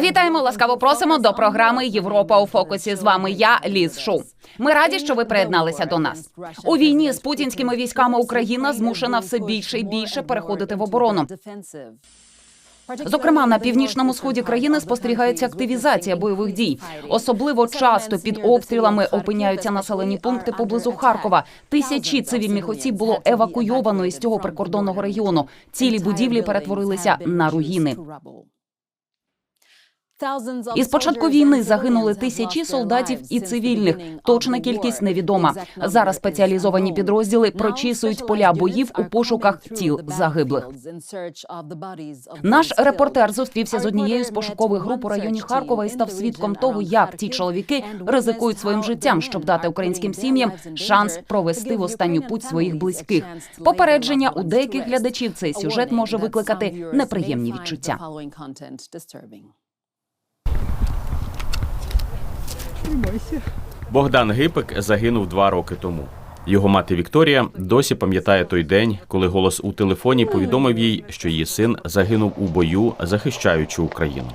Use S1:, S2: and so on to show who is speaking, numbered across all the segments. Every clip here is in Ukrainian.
S1: Вітаємо, ласкаво просимо до програми Європа у фокусі. З вами я, Ліз Шу. Ми раді, що ви приєдналися до нас. У війні з путінськими військами Україна змушена все більше і більше переходити в оборону. Зокрема, на північному сході країни спостерігається активізація бойових дій. Особливо часто під обстрілами опиняються населені пункти поблизу Харкова. Тисячі цивільних осіб було евакуйовано із цього прикордонного регіону. Цілі будівлі перетворилися на руїни. Із початку війни загинули тисячі солдатів і цивільних. Точна кількість невідома. Зараз спеціалізовані підрозділи прочісують поля боїв у пошуках тіл загиблих. Наш репортер зустрівся з однією з пошукових груп у районі Харкова і став свідком того, як ці чоловіки ризикують своїм життям, щоб дати українським сім'ям шанс провести в останню путь своїх близьких. Попередження у деяких глядачів цей сюжет може викликати неприємні відчуття.
S2: Богдан Гипик загинув два роки тому. Його мати Вікторія досі пам'ятає той день, коли голос у телефоні повідомив їй, що її син загинув у бою, захищаючи Україну.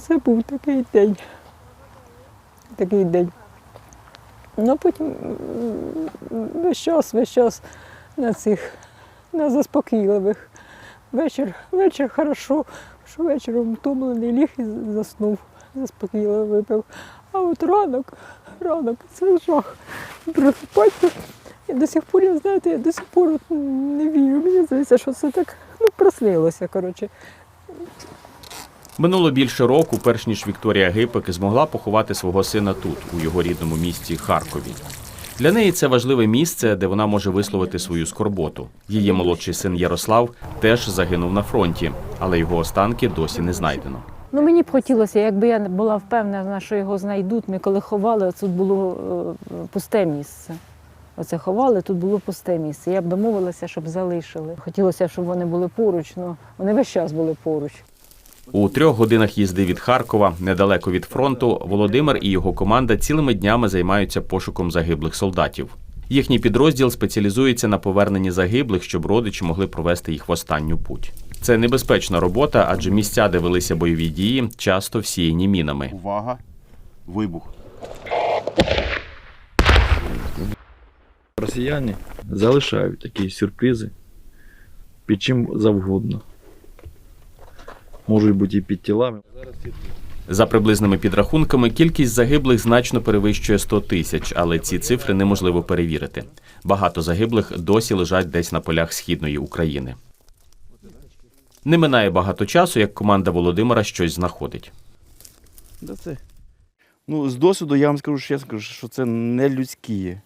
S3: Це був такий день. Такий день. Ну потім весь час, весь час на цих, на заспокійливих. Вечір, вечір хорошо, що вечором втомлений ліг і заснув, заспокійливо випив. А от ранок, ранок, це жах. Просипатися. І до сих пор, я знаєте, я до сих пор не вірю. Мені здається, що це так ну, проснилося, коротше.
S2: Минуло більше року, перш ніж Вікторія Гипик змогла поховати свого сина тут, у його рідному місті Харкові. Для неї це важливе місце, де вона може висловити свою скорботу. Її молодший син Ярослав теж загинув на фронті, але його останки досі не знайдено.
S3: Ну мені б хотілося, якби я була впевнена, що його знайдуть. Ми коли ховали, тут було е, пусте місце. Оце ховали, тут було пусте місце. Я б домовилася, щоб залишили. Хотілося, щоб вони були поруч, але вони весь час були поруч.
S2: У трьох годинах їзди від Харкова, недалеко від фронту, Володимир і його команда цілими днями займаються пошуком загиблих солдатів. Їхній підрозділ спеціалізується на поверненні загиблих, щоб родичі могли провести їх в останню путь. Це небезпечна робота, адже місця, де велися бойові дії, часто всіяні мінами.
S4: Увага! Вибух.
S5: Росіяни залишають такі сюрпризи під чим завгодно. Можуть бути і під тілами.
S2: За приблизними підрахунками, кількість загиблих значно перевищує 100 тисяч, але ці цифри неможливо перевірити. Багато загиблих досі лежать десь на полях східної України. Не минає багато часу, як команда Володимира щось знаходить.
S4: Да це. Ну, з досвіду я вам скажу чесно, що це не людські.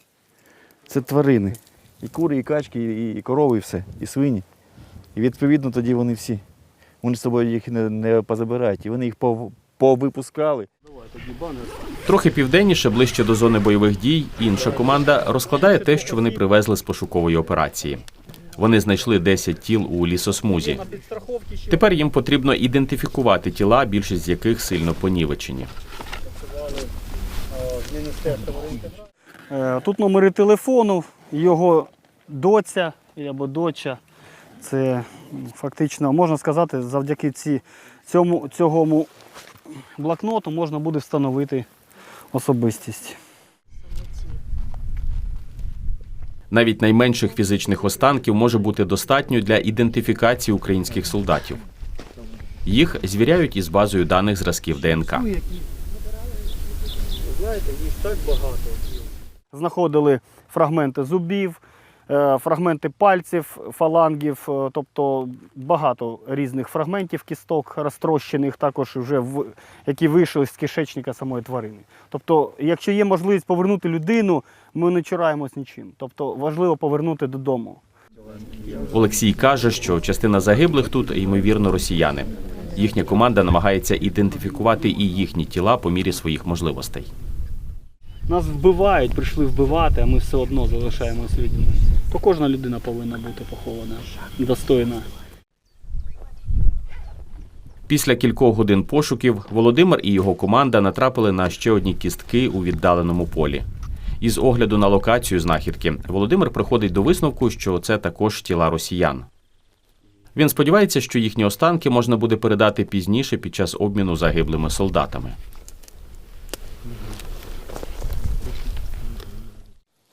S4: Це тварини. І кури, і качки, і корови, і все, і свині. І відповідно тоді вони всі. Вони з собою їх не, не позабирають. І вони їх пов- повипускали.
S2: Трохи південніше, ближче до зони бойових дій, інша команда розкладає те, що вони привезли з пошукової операції. Вони знайшли 10 тіл у лісосмузі. Тепер їм потрібно ідентифікувати тіла, більшість з яких сильно понівечені.
S6: Е, Тут номери телефону, його доця або доча. Це фактично, можна сказати, завдяки ці, цьому, цьому блокноту можна буде встановити особистість.
S2: Навіть найменших фізичних останків може бути достатньо для ідентифікації українських солдатів. Їх звіряють із базою даних зразків ДНК.
S6: Знаходили фрагменти зубів, фрагменти пальців, фалангів, е, тобто багато різних фрагментів кісток розтрощених, також вже в, які вийшли з кишечника самої тварини. Тобто, якщо є можливість повернути людину, ми не чураємось нічим. Тобто важливо повернути додому.
S2: Олексій каже, що частина загиблих тут ймовірно росіяни. Їхня команда намагається ідентифікувати і їхні тіла по мірі своїх можливостей.
S6: Нас вбивають, прийшли вбивати, а ми все одно залишаємось людьми. То кожна людина повинна бути похована достойна.
S2: Після кількох годин пошуків Володимир і його команда натрапили на ще одні кістки у віддаленому полі. Із огляду на локацію знахідки Володимир приходить до висновку, що це також тіла росіян. Він сподівається, що їхні останки можна буде передати пізніше під час обміну загиблими солдатами.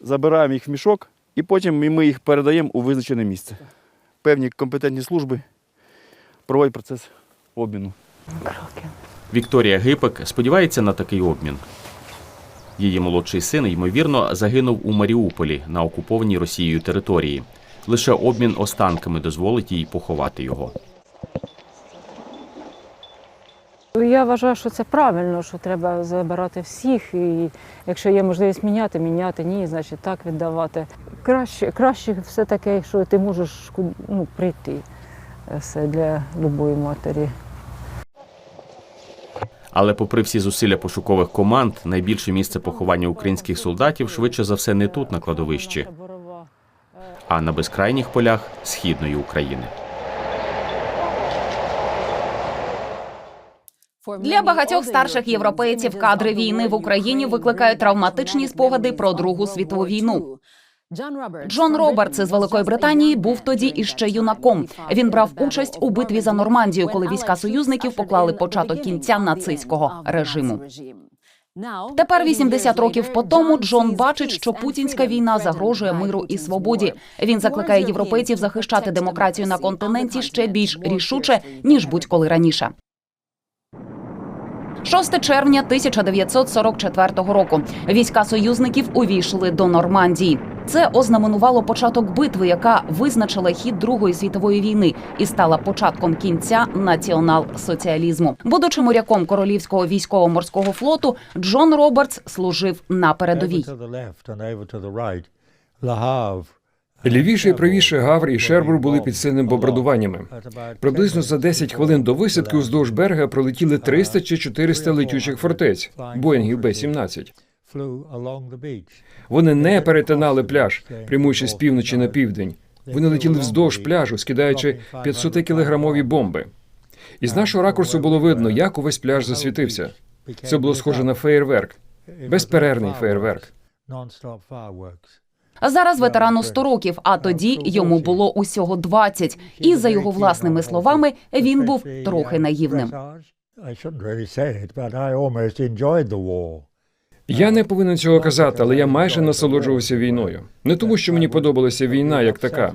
S4: Забираємо їх в мішок і потім ми їх передаємо у визначене місце. Певні компетентні служби проводять процес обміну.
S2: Вікторія Гипек сподівається на такий обмін. Її молодший син, ймовірно, загинув у Маріуполі на окупованій Росією території. Лише обмін останками дозволить їй поховати його.
S3: Я вважаю, що це правильно, що треба забирати всіх. І якщо є можливість міняти, міняти, ні, значить так віддавати. Краще, краще все таке, якщо ти можеш ну, прийти. Це для будь-якої матері.
S2: Але, попри всі зусилля пошукових команд, найбільше місце поховання українських солдатів швидше за все не тут, на кладовищі, а на безкрайніх полях східної України.
S1: Для багатьох старших європейців кадри війни в Україні викликають травматичні спогади про Другу світову війну. Джон Робертс із Великої Британії був тоді іще юнаком. Він брав участь у битві за Нормандію, коли війська союзників поклали початок кінця нацистського режиму. Тепер 80 років по тому Джон бачить, що путінська війна загрожує миру і свободі. Він закликає європейців захищати демократію на континенті ще більш рішуче ніж будь-коли раніше. 6 червня 1944 року війська союзників увійшли до Нормандії. Це ознаменувало початок битви, яка визначила хід Другої світової війни і стала початком кінця націонал-соціалізму. Будучи моряком королівського військово-морського флоту, Джон Робертс служив на передовій.
S7: Лівіше і правіше Гавр і Шербур були під сильними бомбардуваннями. Приблизно за 10 хвилин до висадки уздовж берега пролетіли 300 чи 400 летючих фортець Боїнгів Б-17. Вони не перетинали пляж, прямуючи з півночі на південь. Вони летіли вздовж пляжу, скидаючи 500-кілограмові бомби. Із нашого ракурсу було видно, як увесь пляж засвітився. Це було схоже на феєрверк, безперервний феєрверк.
S1: Зараз ветерану 100 років, а тоді йому було усього 20. І за його власними словами, він був трохи наївним.
S7: Я не повинен цього казати, але я майже насолоджувався війною. Не тому, що мені подобалася війна як така,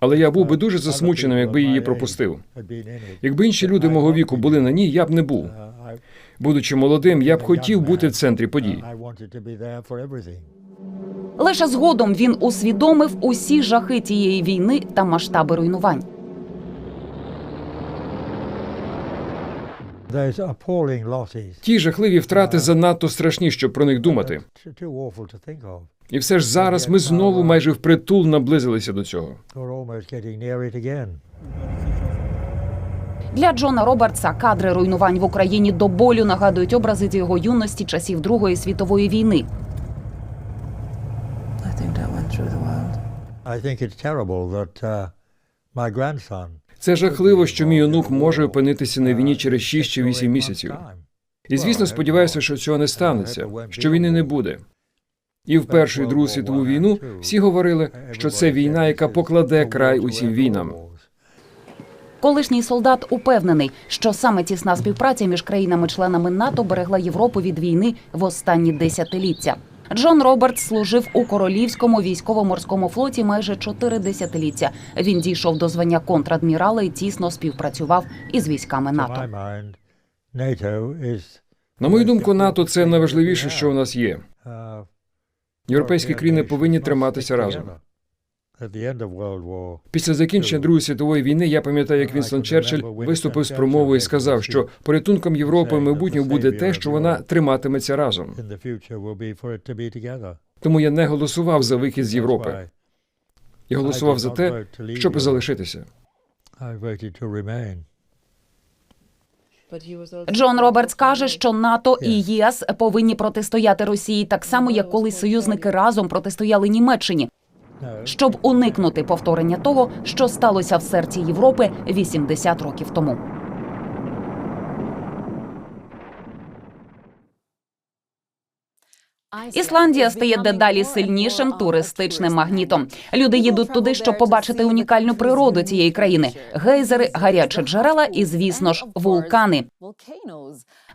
S7: але я був би дуже засмученим, якби її пропустив. Якби інші люди мого віку були на ній, я б не був. Будучи молодим, я б хотів бути в центрі подій.
S1: Лише згодом він усвідомив усі жахи тієї війни та масштаби руйнувань.
S7: Ті жахливі втрати занадто страшні, щоб про них думати. І все ж зараз ми знову майже впритул наблизилися до цього.
S1: Для Джона Робертса кадри руйнувань в Україні до болю нагадують образи з його юності часів Другої світової війни.
S7: Це жахливо, що мій онук може опинитися на війні через 6 чи 8 місяців. І звісно, сподіваюся, що цього не станеться, що війни не буде. І в Першу і Другу світову війну всі говорили, що це війна, яка покладе край усім війнам.
S1: Колишній солдат упевнений, що саме тісна співпраця між країнами-членами НАТО берегла Європу від війни в останні десятиліття. Джон Робертс служив у королівському військово-морському флоті майже чотири десятиліття. Він дійшов до звання контрадмірала і тісно співпрацював із військами НАТО.
S7: На мою думку, НАТО це найважливіше, що у нас є.
S5: Європейські країни повинні триматися разом.
S7: Після закінчення Другої світової війни я пам'ятаю, як Вінстон Черчилль виступив з промовою і сказав, що порятунком Європи майбутнього буде те, що вона триматиметься разом. Тому я не голосував за вихід з Європи. Я голосував за те, щоб залишитися.
S1: Джон Робертс каже, що НАТО і ЄС повинні протистояти Росії так само, як колись союзники разом протистояли Німеччині, щоб уникнути повторення того, що сталося в серці Європи 80 років тому. Ісландія стає дедалі сильнішим туристичним магнітом. Люди їдуть туди, щоб побачити унікальну природу цієї країни: гейзери, гарячі джерела і, звісно ж, вулкани.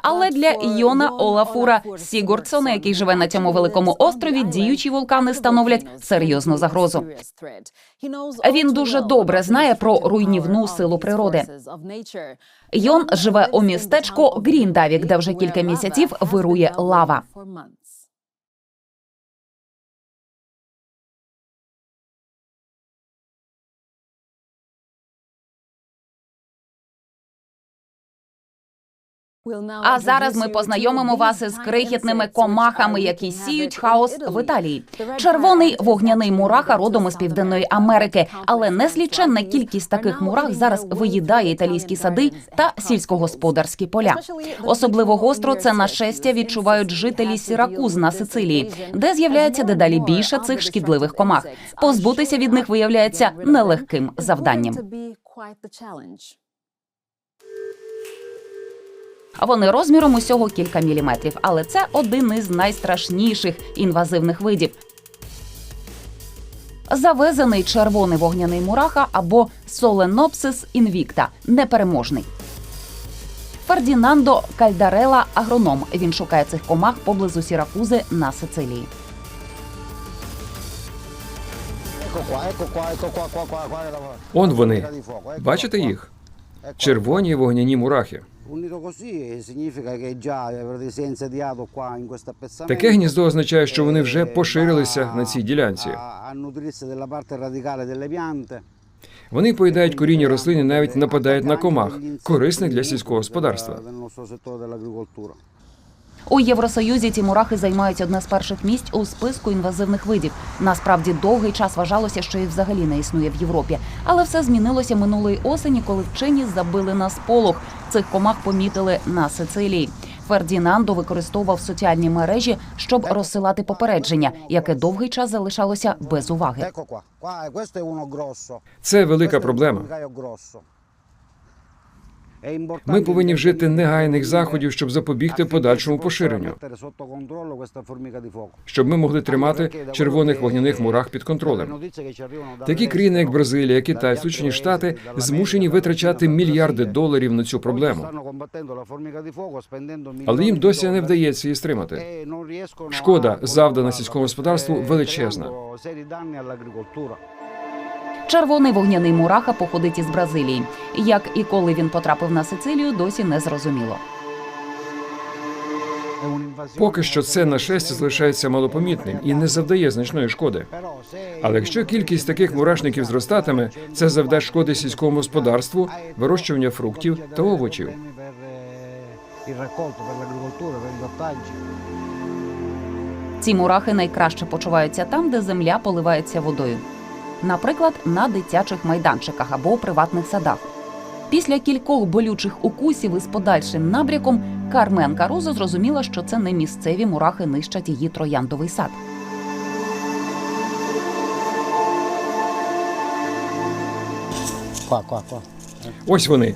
S1: Але для Йона Олафура Сігурдсона, який живе на цьому великому острові, діючі вулкани становлять серйозну загрозу. Він дуже добре знає про руйнівну силу природи. Йон живе у містечку Гріндавік, де вже кілька місяців вирує лава. А зараз ми познайомимо вас із крихітними комахами, які сіють хаос в Італії. Червоний вогняний мураха родом із південної Америки, але несліченна кількість таких мурах зараз виїдає італійські сади та сільськогосподарські поля. Особливо гостро це нашестя відчувають жителі Сіракуз на Сицилії, де з'являється дедалі більше цих шкідливих комах. Позбутися від них виявляється нелегким завданням. Вони розміром усього кілька міліметрів, але це один із найстрашніших інвазивних видів. Завезений червоний вогняний мураха або Solenopsis invicta – непереможний. Фердінандо Кальдарела – агроном. Він шукає цих комах поблизу Сіракузи на Сицилії.
S7: Он вони. Бачите їх? Червоні вогняні мурахи. Таке гніздо означає, що вони вже поширилися на цій ділянці. Вони поїдають коріння рослини, навіть нападають на комах, корисних для сільського господарства.
S1: У Євросоюзі ці мурахи займають одне з перших місць у списку інвазивних видів. Насправді довгий час вважалося, що їх взагалі не існує в Європі. Але все змінилося минулої осені, коли вчені забили на сполох. Цих комах помітили на Сицилії. Фердінандо використовував соціальні мережі, щоб розсилати попередження, яке довгий час залишалося без уваги.
S7: Це велика проблема. Ми повинні вжити негайних заходів, щоб запобігти подальшому поширенню, щоб ми могли тримати червоних вогняних мурах під контролем. Такі країни, як Бразилія, Китай, Сполучені Штати, змушені витрачати мільярди доларів на цю проблему. Але їм досі не вдається її стримати. Шкода, завдана сільському господарству, величезна.
S1: Червоний вогняний мураха походить із Бразилії. Як і коли він потрапив на Сицилію, досі не зрозуміло.
S7: Поки що це нашестя залишається малопомітним і не завдає значної шкоди. Але якщо кількість таких мурашників зростатиме, це завдасть шкоди сільському господарству, вирощування фруктів та овочів.
S1: Ці мурахи найкраще почуваються там, де земля поливається водою. Наприклад, на дитячих майданчиках або у приватних садах. Після кількох болючих укусів із подальшим набряком Кармен Карузо зрозуміла, що це не місцеві мурахи нищать її трояндовий сад.
S8: Qua, qua, qua.
S7: Ось вони.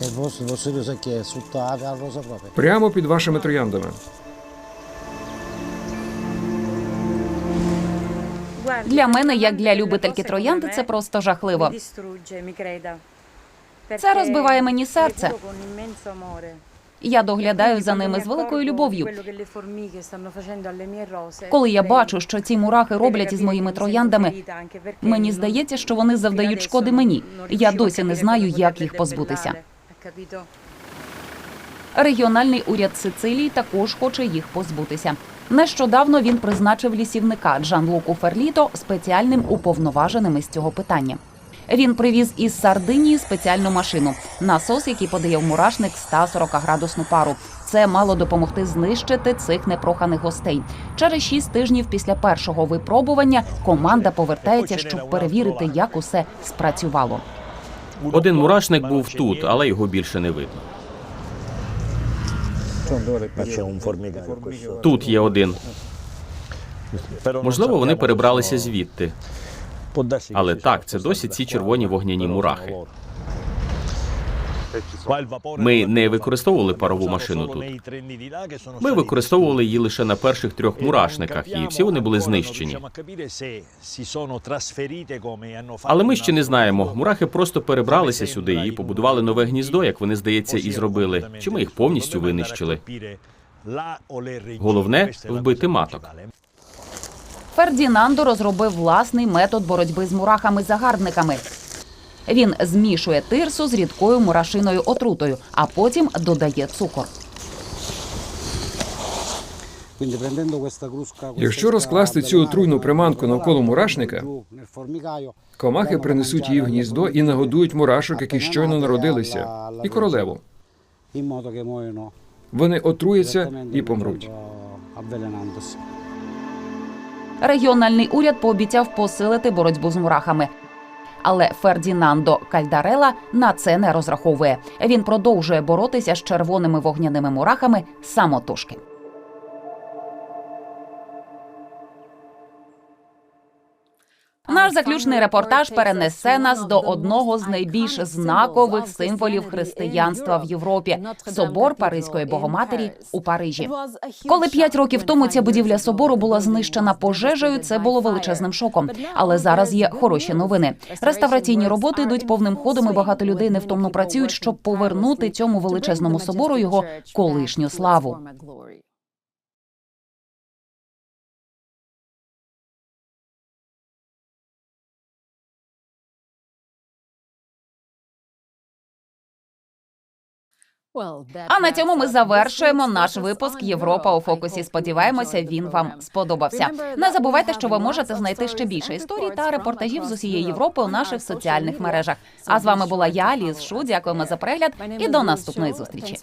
S8: E il vostro, il vostro che è sotto la la rosa proprio.
S7: прямо під вашими трояндами.
S1: Для мене, як для любительки троянди, це просто жахливо. Це розбиває мені серце. Я доглядаю за ними з великою любов'ю. Коли я бачу, що ці мурахи роблять із моїми трояндами, мені здається, що вони завдають шкоди мені. Я досі не знаю, як їх позбутися. Регіональний уряд Сицилії також хоче їх позбутися. Нещодавно він призначив лісівника Джанлуку Ферліто спеціальним уповноваженим із цього питання. Він привіз із Сардинії спеціальну машину, насос, який подає в мурашник 140 градусну пару. Це мало допомогти знищити цих непроханих гостей. Через шість тижнів після першого випробування команда повертається, щоб перевірити, як усе спрацювало.
S2: Один мурашник був тут, але його більше не видно. Тут є один. Можливо, вони перебралися звідти. Але так, це досі ці червоні вогняні мурахи. Ми не використовували парову машину тут. Ми використовували її лише на перших трьох мурашниках, і всі вони були знищені. Але ми ще не знаємо. Мурахи просто перебралися сюди і побудували нове гніздо, як вони здається, і зробили. Чи ми їх повністю винищили? Головне вбити маток.
S1: Фердінандо розробив власний метод боротьби з мурахами-загарбниками. Він змішує тирсу з рідкою мурашиною отрутою, а потім додає цукор.
S5: Якщо розкласти цю отруйну приманку навколо мурашника, комахи принесуть її в гніздо і нагодують мурашок, які щойно народилися, і королеву. Вони отруяться і помруть.
S1: Регіональний уряд пообіцяв посилити боротьбу з мурахами. Але Фердінандо Кальдарела на це не розраховує. Він продовжує боротися з червоними вогняними мурахами самотужки. Наш заключний репортаж перенесе нас до одного з найбільш знакових символів християнства в Європі собор Паризької Богоматері у Парижі. Коли п'ять років тому ця будівля собору була знищена пожежею, це було величезним шоком. Але зараз є хороші новини. Реставраційні роботи йдуть повним ходом, і багато людей невтомно працюють, щоб повернути цьому величезному собору його колишню славу. А на цьому ми завершуємо наш випуск Європа у фокусі. Сподіваємося, він вам сподобався. Не забувайте, що ви можете знайти ще більше історій та репортажів з усієї Європи у наших соціальних мережах. А з вами була я, Ліз Шу. Дякуємо за перегляд і до наступної зустрічі.